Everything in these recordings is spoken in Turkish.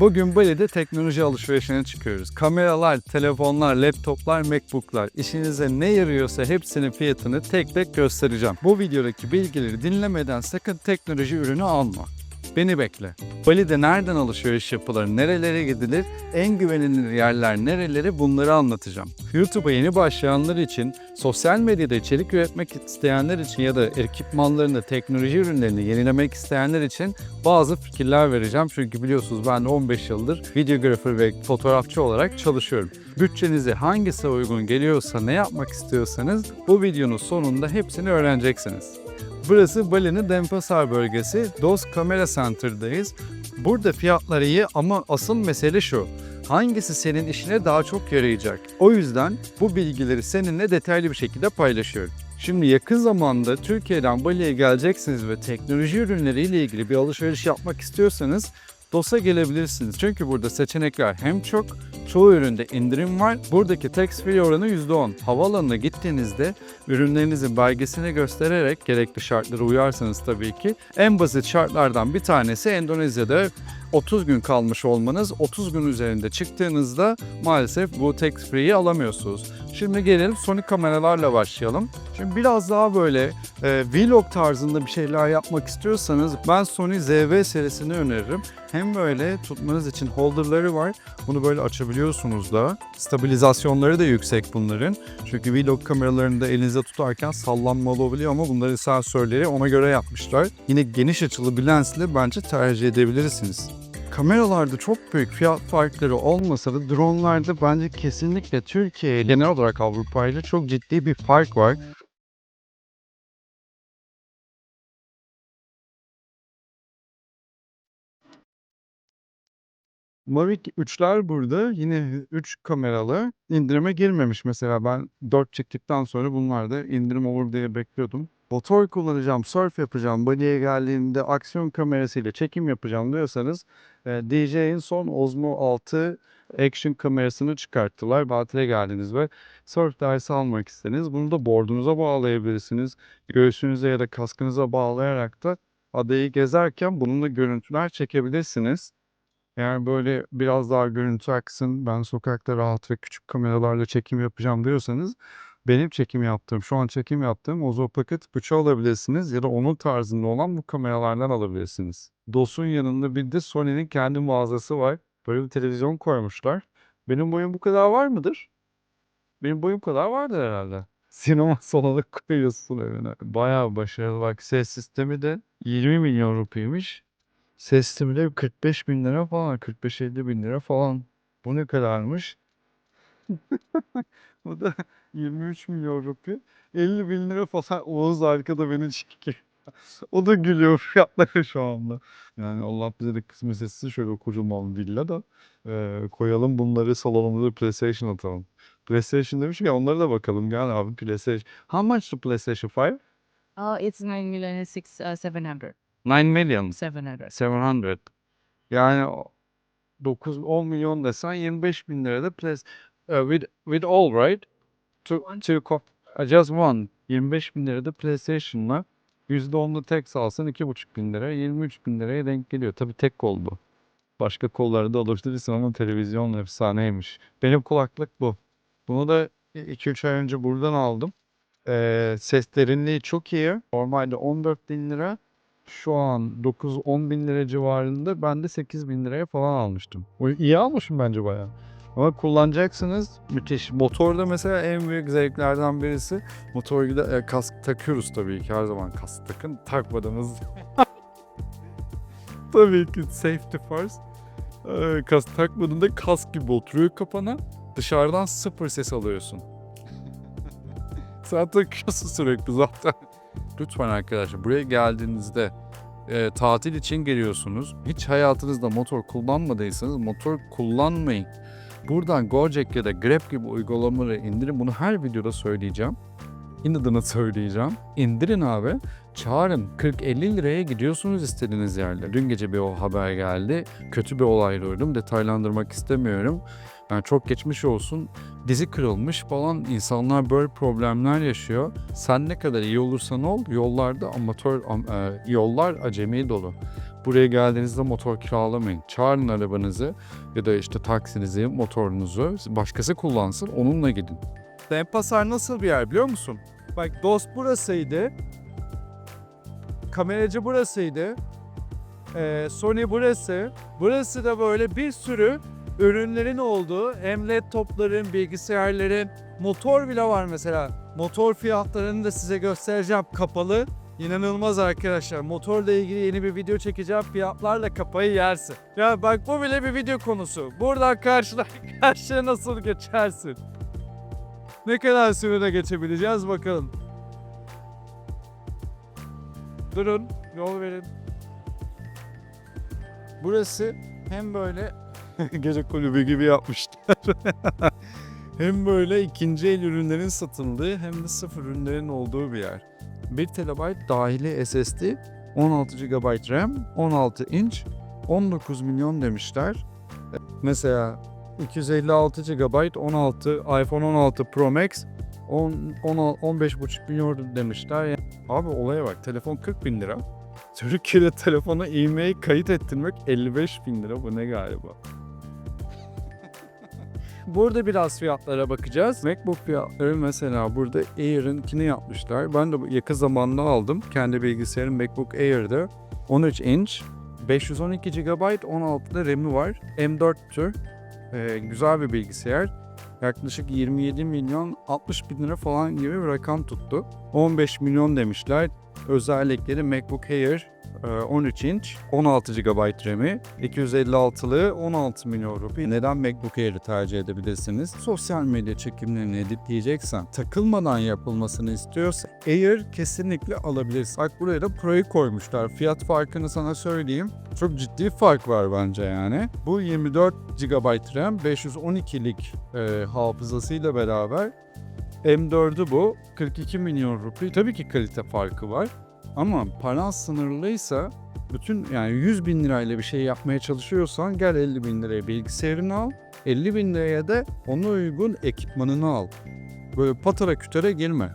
Bugün Bali'de teknoloji alışverişine çıkıyoruz. Kameralar, telefonlar, laptoplar, macbooklar işinize ne yarıyorsa hepsinin fiyatını tek tek göstereceğim. Bu videodaki bilgileri dinlemeden sakın teknoloji ürünü alma. Beni bekle. Bali'de nereden alışveriş yapılır, nerelere gidilir, en güvenilir yerler nereleri bunları anlatacağım. YouTube'a yeni başlayanlar için, sosyal medyada içerik üretmek isteyenler için ya da ekipmanlarını, teknoloji ürünlerini yenilemek isteyenler için bazı fikirler vereceğim. Çünkü biliyorsunuz ben 15 yıldır videografer ve fotoğrafçı olarak çalışıyorum. Bütçenize hangisi uygun geliyorsa, ne yapmak istiyorsanız bu videonun sonunda hepsini öğreneceksiniz. Burası Bali'nin Denpasar bölgesi. Dos Camera Center'dayız. Burada fiyatlar iyi ama asıl mesele şu. Hangisi senin işine daha çok yarayacak? O yüzden bu bilgileri seninle detaylı bir şekilde paylaşıyorum. Şimdi yakın zamanda Türkiye'den Bali'ye geleceksiniz ve teknoloji ürünleriyle ilgili bir alışveriş yapmak istiyorsanız DOS'a gelebilirsiniz. Çünkü burada seçenekler hem çok, çoğu üründe indirim var. Buradaki tax free oranı %10. Havaalanına gittiğinizde ürünlerinizin belgesini göstererek gerekli şartlara uyarsanız tabii ki en basit şartlardan bir tanesi Endonezya'da 30 gün kalmış olmanız. 30 gün üzerinde çıktığınızda maalesef bu tax free'yi alamıyorsunuz. Şimdi gelelim Sony kameralarla başlayalım. Şimdi biraz daha böyle e, vlog tarzında bir şeyler yapmak istiyorsanız ben Sony ZV serisini öneririm. Hem böyle tutmanız için holderları var. Bunu böyle açabiliyorsunuz da. Stabilizasyonları da yüksek bunların. Çünkü vlog kameralarını da elinizde tutarken sallanma olabiliyor ama bunların sensörleri ona göre yapmışlar. Yine geniş açılı bir lensle bence tercih edebilirsiniz. Kameralarda çok büyük fiyat farkları olmasa da dronlarda bence kesinlikle Türkiye genel olarak Avrupa ile çok ciddi bir fark var. Mavic 3'ler burada yine 3 kameralı indirime girmemiş mesela ben 4 çıktıktan sonra bunlarda indirim olur diye bekliyordum. Motor kullanacağım, surf yapacağım, Bali'ye geldiğimde aksiyon kamerasıyla çekim yapacağım diyorsanız e, DJ'in son Osmo 6 Action kamerasını çıkarttılar. Batile geldiniz ve surf dersi almak istediniz. Bunu da boardunuza bağlayabilirsiniz. Göğsünüze ya da kaskınıza bağlayarak da adayı gezerken bununla görüntüler çekebilirsiniz. Eğer böyle biraz daha görüntü aksın, ben sokakta rahat ve küçük kameralarla çekim yapacağım diyorsanız benim çekim yaptığım, şu an çekim yaptığım Ozo Pocket 3'ü alabilirsiniz ya da onun tarzında olan bu kameralardan alabilirsiniz. DOS'un yanında bir de Sony'nin kendi mağazası var. Böyle bir televizyon koymuşlar. Benim boyum bu kadar var mıdır? Benim boyum kadar vardır herhalde. Sinema salonu koyuyorsun evine. Bayağı başarılı bak. Ses sistemi de 20 milyon rupiymiş. Ses sistemi de 45 bin lira falan. 45-50 bin lira falan. Bu ne kadarmış? Bu da 23 milyon rupi. 50 bin lira falan. Oğuz arkada beni çekiyor. o da gülüyor fiyatlara şu anda. Yani Allah bize de kısmet etsin şöyle kocaman villa da eee, koyalım bunları salonumuza PlayStation atalım. PlayStation demiş ya onlara da bakalım. Gel abi PlayStation. How much the PlayStation 5? Uh, it's nine million six uh, seven hundred. 9 million. Seven hundred. 700. Yani 9-10 milyon desen 25 bin lirada plus uh, with with all right two, two co- uh, just one 25 bin lirada PlayStation'la %10'lu tek alsan 2,5 bin lira 23 bin liraya denk geliyor. Tabii tek kol bu. Başka kolları da alıştırırsın ama televizyon efsaneymiş. Benim kulaklık bu. Bunu da 2-3 ay önce buradan aldım. Ee, ses derinliği çok iyi. Normalde 14 bin lira. Şu an 9-10 bin lira civarında. Ben de 8 bin liraya falan almıştım. O iyi almışım bence bayağı. Ama kullanacaksınız müthiş. Motorda mesela en büyük zevklerden birisi motorda e, kask takıyoruz tabii ki her zaman kask takın. Takmadığınız tabii ki safety first. Ee, kask takmadığında kask gibi oturuyor kafana. Dışarıdan sıfır ses alıyorsun. Sen takıyorsun sürekli zaten. Lütfen arkadaşlar buraya geldiğinizde e, tatil için geliyorsunuz. Hiç hayatınızda motor kullanmadıysanız motor kullanmayın. Buradan Gojek ya da Grab gibi uygulamaları indirin. Bunu her videoda söyleyeceğim. İnadına söyleyeceğim. İndirin abi. Çağırın. 40-50 liraya gidiyorsunuz istediğiniz yerle. Dün gece bir o haber geldi. Kötü bir olay duydum. Detaylandırmak istemiyorum. Yani çok geçmiş olsun. Dizi kırılmış falan. İnsanlar böyle problemler yaşıyor. Sen ne kadar iyi olursan ol yollarda amatör am- e, yollar acemi dolu. buraya geldiğinizde motor kiralamayın. Çağırın arabanızı ya da işte taksinizi, motorunuzu başkası kullansın onunla gidin. Denpasar nasıl bir yer biliyor musun? Bak dost burasıydı. Kameracı burasıydı. Ee, Sony burası. Burası da böyle bir sürü ürünlerin olduğu hem laptopların, bilgisayarların, motor bile var mesela. Motor fiyatlarını da size göstereceğim kapalı. İnanılmaz arkadaşlar. Motorla ilgili yeni bir video çekeceğim. Fiyatlarla kafayı yersin. Ya bak bu bile bir video konusu. Buradan karşıdan karşıya nasıl geçersin? Ne kadar sürede geçebileceğiz bakalım. Durun, yol verin. Burası hem böyle gece kulübü gibi yapmışlar. hem böyle ikinci el ürünlerin satıldığı hem de sıfır ürünlerin olduğu bir yer. 1 TB dahili SSD, 16 GB RAM, 16 inç, 19 milyon demişler. Mesela 256 GB 16 iPhone 16 Pro Max 10, 10 15,5 milyon demişler. Yani, abi olaya bak telefon 40 bin lira. Türkiye'de telefona e-mail kayıt ettirmek 55 bin lira bu ne galiba. Burada biraz fiyatlara bakacağız. MacBook fiyatları mesela burada Air'ınkini yapmışlar. Ben de yakın zamanda aldım. Kendi bilgisayarım MacBook Air'de. 13 inç, 512 GB, 16'da RAM'i var. M4 tür. Ee, güzel bir bilgisayar. Yaklaşık 27 milyon 60 bin lira falan gibi bir rakam tuttu. 15 milyon demişler. Özellikleri MacBook Air 13 inç, 16 GB RAM'i, 256'lı 16 milyon rupi. Neden MacBook Air'i tercih edebilirsiniz? Sosyal medya çekimlerini editleyeceksen, takılmadan yapılmasını istiyorsa Air kesinlikle alabilirsin. Bak buraya da Pro'yu koymuşlar. Fiyat farkını sana söyleyeyim. Çok ciddi fark var bence yani. Bu 24 GB RAM, 512'lik e, hafızasıyla beraber M4'ü bu. 42 milyon rupi. Tabii ki kalite farkı var. Ama paran sınırlıysa bütün yani 100 bin lirayla bir şey yapmaya çalışıyorsan gel 50 bin liraya bilgisayarını al. 50 bin liraya da ona uygun ekipmanını al. Böyle patara kütere girme.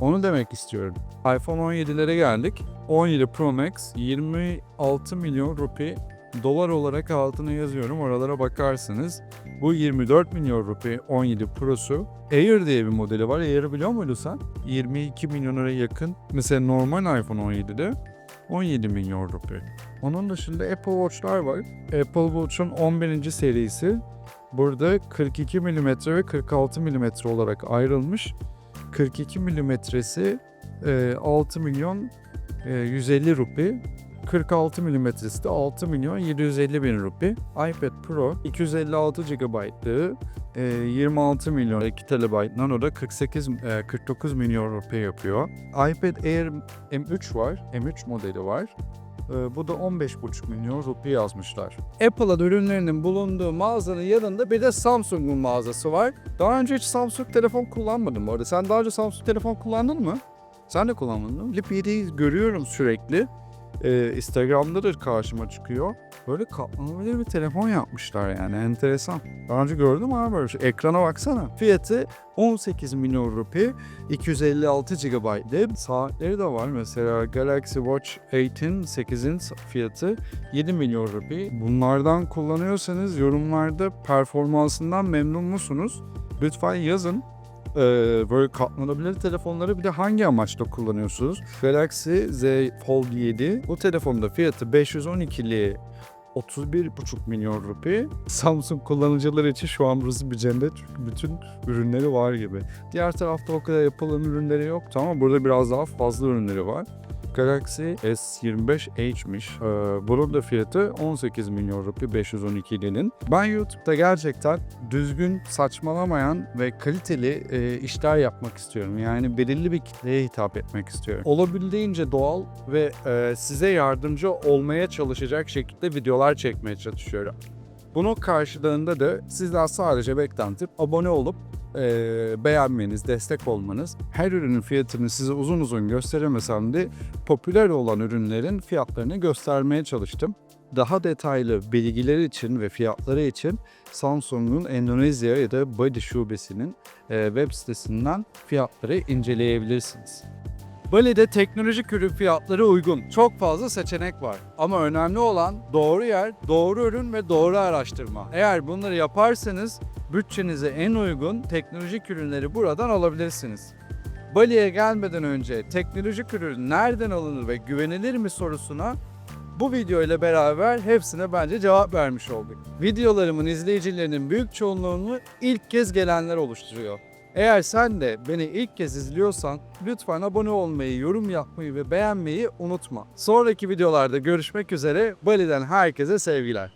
Onu demek istiyorum. iPhone 17'lere geldik. 17 Pro Max 26 milyon rupi dolar olarak altına yazıyorum. Oralara bakarsınız. Bu 24 milyon rupi 17 Pro'su. Air diye bir modeli var. Air'ı biliyor muydun sen? 22 milyona yakın. Mesela normal iPhone 17'de 17 milyon rupi. Onun dışında Apple Watch'lar var. Apple Watch'un 11. serisi. Burada 42 mm ve 46 mm olarak ayrılmış. 42 milimetresi e, 6 milyon e, 150 rupi. 46 milimetresi de 6 milyon 750 bin rupi. iPad Pro 256 GB'lığı e, 26 milyon 2 TB Nano da 48 e, 49 milyon rupi yapıyor. iPad Air M3 var. M3 modeli var. E, bu da 15,5 milyon rupi yazmışlar. Apple'ın ürünlerinin bulunduğu mağazanın yanında bir de Samsung'un mağazası var. Daha önce hiç Samsung telefon kullanmadım bu arada. Sen daha önce Samsung telefon kullandın mı? Sen de kullanmadın mi? Flip 7'yi görüyorum sürekli. Ee, Instagram'da da karşıma çıkıyor. Böyle katlanabilir bir telefon yapmışlar yani enteresan. Daha önce gördüm ama böyle şey. Ekrana baksana. Fiyatı 18 milyon rupi, 256 GB'de. Saatleri de var mesela Galaxy Watch 8 8'in fiyatı 7 milyon rupi. Bunlardan kullanıyorsanız yorumlarda performansından memnun musunuz? Lütfen yazın. Ee, böyle katlanabilir telefonları bir de hangi amaçla kullanıyorsunuz? Galaxy Z Fold 7 bu telefonda fiyatı 512'li 31,5 milyon rupi. Samsung kullanıcıları için şu an burası bir cennet çünkü bütün ürünleri var gibi. Diğer tarafta o kadar yapılan ürünleri yoktu ama burada biraz daha fazla ürünleri var. Galaxy S25H'miş. Ee, bunun da fiyatı 18 milyon rupi 512'linin. Ben YouTube'da gerçekten düzgün, saçmalamayan ve kaliteli e, işler yapmak istiyorum. Yani belirli bir kitleye hitap etmek istiyorum. Olabildiğince doğal ve e, size yardımcı olmaya çalışacak şekilde videolar çekmeye çalışıyorum. Bunun karşılığında da sizden sadece beklentim abone olup e, beğenmeniz, destek olmanız. Her ürünün fiyatını size uzun uzun gösteremesem de popüler olan ürünlerin fiyatlarını göstermeye çalıştım. Daha detaylı bilgiler için ve fiyatları için Samsung'un Endonezya ya da Body şubesinin e, web sitesinden fiyatları inceleyebilirsiniz. Bali'de teknolojik ürün fiyatları uygun. Çok fazla seçenek var. Ama önemli olan doğru yer, doğru ürün ve doğru araştırma. Eğer bunları yaparsanız bütçenize en uygun teknolojik ürünleri buradan alabilirsiniz. Bali'ye gelmeden önce teknolojik ürün nereden alınır ve güvenilir mi sorusuna bu video ile beraber hepsine bence cevap vermiş olduk. Videolarımın izleyicilerinin büyük çoğunluğunu ilk kez gelenler oluşturuyor. Eğer sen de beni ilk kez izliyorsan lütfen abone olmayı, yorum yapmayı ve beğenmeyi unutma. Sonraki videolarda görüşmek üzere. Bali'den herkese sevgiler.